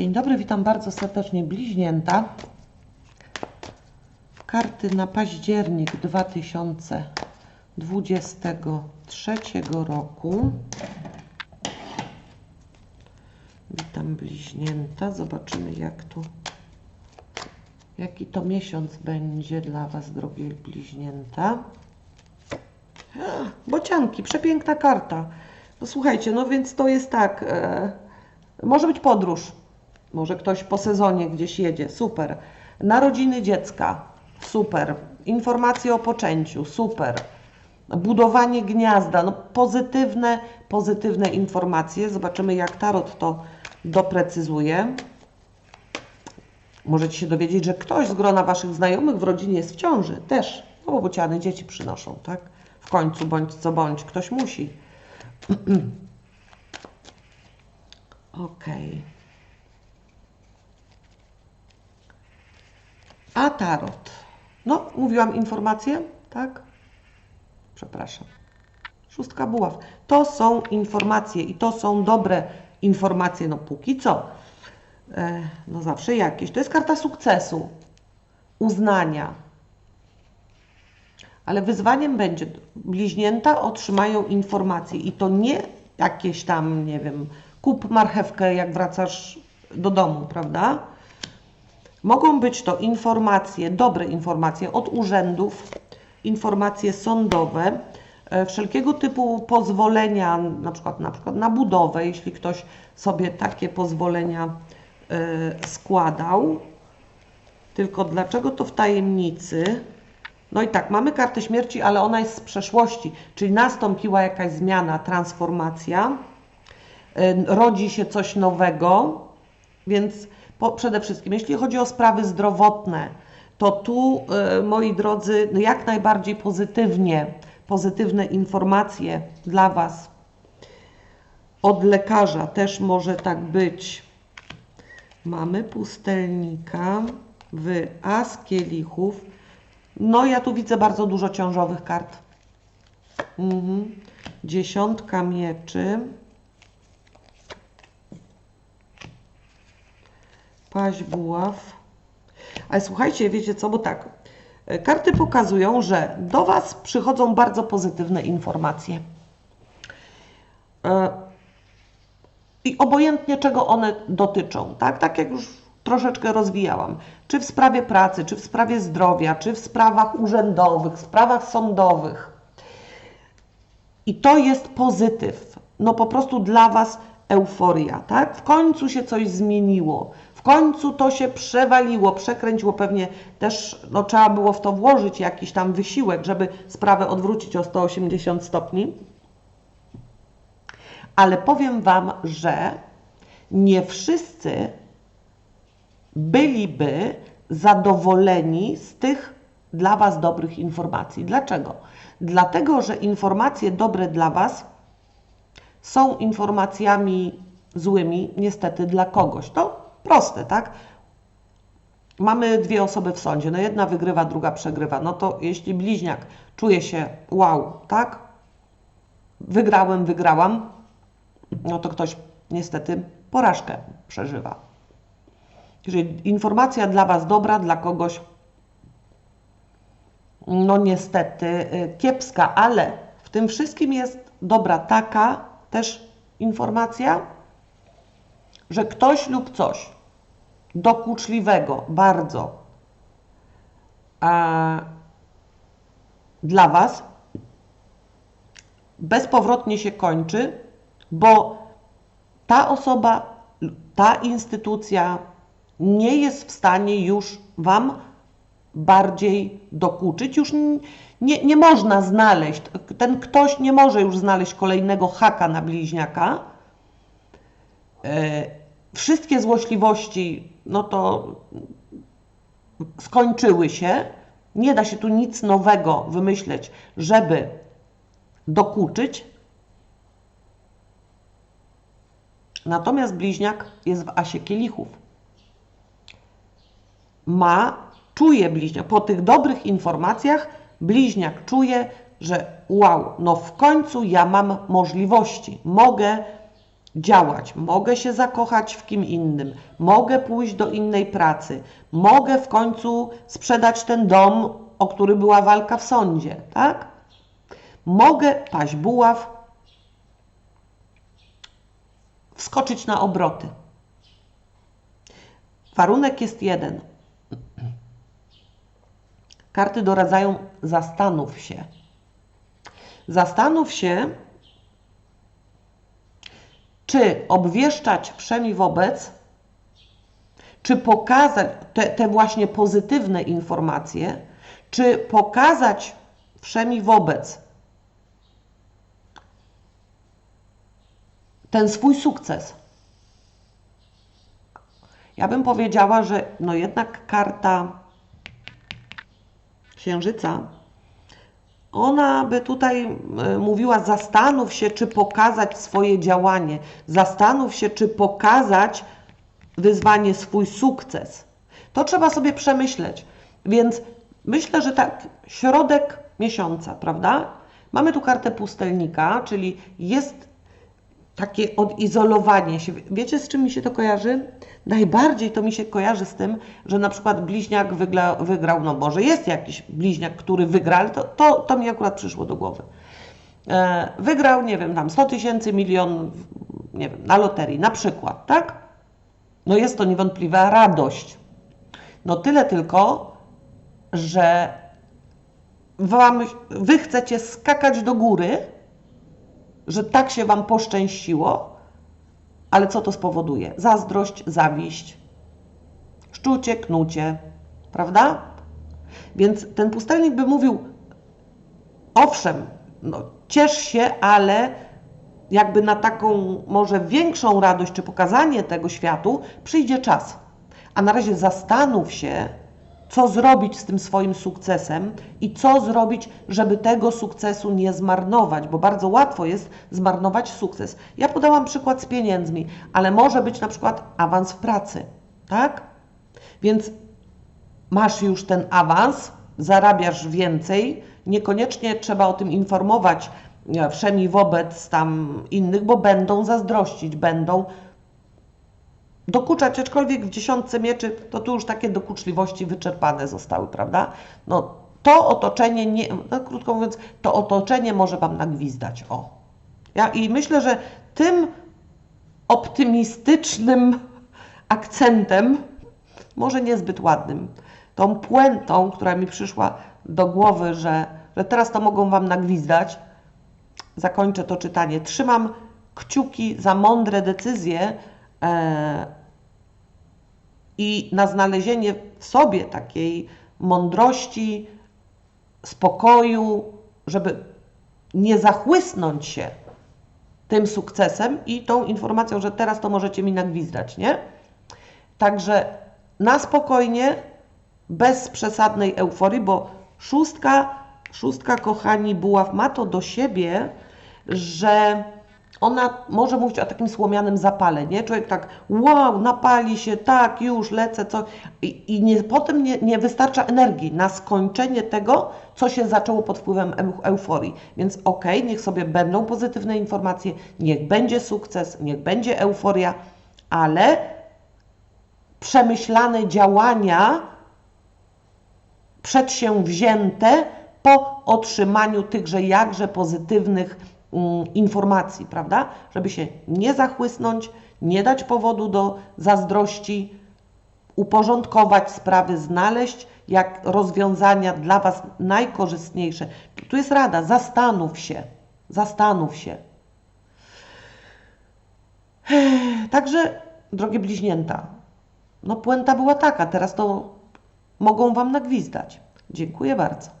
Dzień dobry, witam bardzo serdecznie bliźnięta. Karty na październik 2023 roku. Witam bliźnięta. Zobaczymy jak tu jaki to miesiąc będzie dla Was, drogie bliźnięta. Bocianki, przepiękna karta. No słuchajcie, no więc to jest tak. E, może być podróż. Może ktoś po sezonie gdzieś jedzie. Super. Narodziny dziecka. Super. Informacje o poczęciu. Super. Budowanie gniazda. No pozytywne, pozytywne informacje. Zobaczymy, jak tarot to doprecyzuje. Możecie się dowiedzieć, że ktoś z grona Waszych znajomych w rodzinie jest w ciąży. Też. No bo bociany dzieci przynoszą, tak? W końcu, bądź co bądź. Ktoś musi. Okej. A tarot. No, mówiłam informacje, tak? Przepraszam. Szóstka buław. To są informacje i to są dobre informacje, no póki co. E, no zawsze jakieś. To jest karta sukcesu, uznania. Ale wyzwaniem będzie, bliźnięta otrzymają informacje i to nie jakieś tam, nie wiem, kup marchewkę, jak wracasz do domu, prawda? Mogą być to informacje, dobre informacje od urzędów, informacje sądowe, e, wszelkiego typu pozwolenia, na przykład, na przykład na budowę, jeśli ktoś sobie takie pozwolenia e, składał. Tylko dlaczego to w tajemnicy? No i tak, mamy kartę śmierci, ale ona jest z przeszłości, czyli nastąpiła jakaś zmiana, transformacja, y, rodzi się coś nowego, więc po, przede wszystkim, jeśli chodzi o sprawy zdrowotne, to tu, y, moi drodzy, no jak najbardziej pozytywnie, pozytywne informacje dla Was. Od lekarza też może tak być. Mamy pustelnika w as kielichów. No, ja tu widzę bardzo dużo ciążowych kart. Mhm. Dziesiątka mieczy. Paź buław. Ale słuchajcie, wiecie co, bo tak, e, karty pokazują, że do Was przychodzą bardzo pozytywne informacje. E, I obojętnie czego one dotyczą, tak? Tak jak już troszeczkę rozwijałam. Czy w sprawie pracy, czy w sprawie zdrowia, czy w sprawach urzędowych, sprawach sądowych. I to jest pozytyw. No po prostu dla Was euforia, tak? W końcu się coś zmieniło. W końcu to się przewaliło, przekręciło. Pewnie też no, trzeba było w to włożyć jakiś tam wysiłek, żeby sprawę odwrócić o 180 stopni. Ale powiem Wam, że nie wszyscy byliby zadowoleni z tych dla Was dobrych informacji. Dlaczego? Dlatego, że informacje dobre dla Was są informacjami złymi, niestety, dla kogoś. To proste, tak? Mamy dwie osoby w sądzie. No jedna wygrywa, druga przegrywa. No to jeśli bliźniak czuje się wow, tak? Wygrałem, wygrałam, no to ktoś niestety porażkę przeżywa. Jeżeli informacja dla Was dobra, dla kogoś no niestety y, kiepska, ale w tym wszystkim jest dobra taka też informacja, że ktoś lub coś dokuczliwego bardzo a, dla Was bezpowrotnie się kończy, bo ta osoba, ta instytucja, nie jest w stanie już Wam bardziej dokuczyć. Już nie, nie można znaleźć, ten ktoś nie może już znaleźć kolejnego haka na bliźniaka. E, wszystkie złośliwości, no to skończyły się. Nie da się tu nic nowego wymyśleć, żeby dokuczyć. Natomiast bliźniak jest w asie kielichów ma, czuje bliźniak, po tych dobrych informacjach bliźniak czuje, że wow, no w końcu ja mam możliwości, mogę działać, mogę się zakochać w kim innym, mogę pójść do innej pracy, mogę w końcu sprzedać ten dom, o który była walka w sądzie, tak? Mogę paść buław, wskoczyć na obroty. Warunek jest jeden. Karty doradzają zastanów się. Zastanów się, czy obwieszczać wszemi wobec, czy pokazać te, te właśnie pozytywne informacje, czy pokazać wszemi wobec ten swój sukces. Ja bym powiedziała, że no jednak karta Księżyca, ona by tutaj y, mówiła: zastanów się, czy pokazać swoje działanie, zastanów się, czy pokazać wyzwanie, swój sukces. To trzeba sobie przemyśleć. Więc myślę, że tak, środek miesiąca, prawda? Mamy tu kartę pustelnika, czyli jest takie odizolowanie się. Wiecie, z czym mi się to kojarzy? Najbardziej to mi się kojarzy z tym, że na przykład bliźniak wygrał, no może jest jakiś bliźniak, który wygrał, to, to, to mi akurat przyszło do głowy. E, wygrał, nie wiem, tam 100 tysięcy, milion, nie wiem, na loterii, na przykład, tak? No jest to niewątpliwa radość. No tyle tylko, że wam, wy chcecie skakać do góry, że tak się Wam poszczęściło, ale co to spowoduje? Zazdrość, zawiść, szczucie, knucie, prawda? Więc ten pustelnik by mówił, owszem, no, ciesz się, ale jakby na taką może większą radość czy pokazanie tego światu przyjdzie czas. A na razie zastanów się, co zrobić z tym swoim sukcesem i co zrobić, żeby tego sukcesu nie zmarnować, bo bardzo łatwo jest zmarnować sukces. Ja podałam przykład z pieniędzmi, ale może być na przykład awans w pracy, tak? Więc masz już ten awans, zarabiasz więcej, niekoniecznie trzeba o tym informować e, wszemi wobec tam innych, bo będą zazdrościć, będą dokuczać, aczkolwiek w dziesiątce mieczy to tu już takie dokuczliwości wyczerpane zostały, prawda? No to otoczenie, nie, no, krótko mówiąc, to otoczenie może Wam nagwizdać, o. Ja, I myślę, że tym optymistycznym akcentem, może niezbyt ładnym, tą puentą, która mi przyszła do głowy, że, że teraz to mogą Wam nagwizdać, zakończę to czytanie. Trzymam kciuki za mądre decyzje, e, i na znalezienie w sobie takiej mądrości, spokoju, żeby nie zachłysnąć się tym sukcesem i tą informacją, że teraz to możecie mi nagwizdać, nie? Także na spokojnie, bez przesadnej euforii, bo szóstka, szóstka kochani, buław ma to do siebie, że ona może mówić o takim słomianym zapale, nie? Człowiek tak, wow, napali się, tak, już lecę, co. I, i nie, potem nie, nie wystarcza energii na skończenie tego, co się zaczęło pod wpływem euforii. Więc okej, okay, niech sobie będą pozytywne informacje, niech będzie sukces, niech będzie euforia, ale przemyślane działania przedsięwzięte po otrzymaniu tychże jakże pozytywnych informacji, prawda? Żeby się nie zachłysnąć, nie dać powodu do zazdrości, uporządkować sprawy, znaleźć jak rozwiązania dla Was najkorzystniejsze. Tu jest rada, zastanów się, zastanów się. Także, drogie bliźnięta, no puenta była taka, teraz to mogą Wam nagwizdać. Dziękuję bardzo.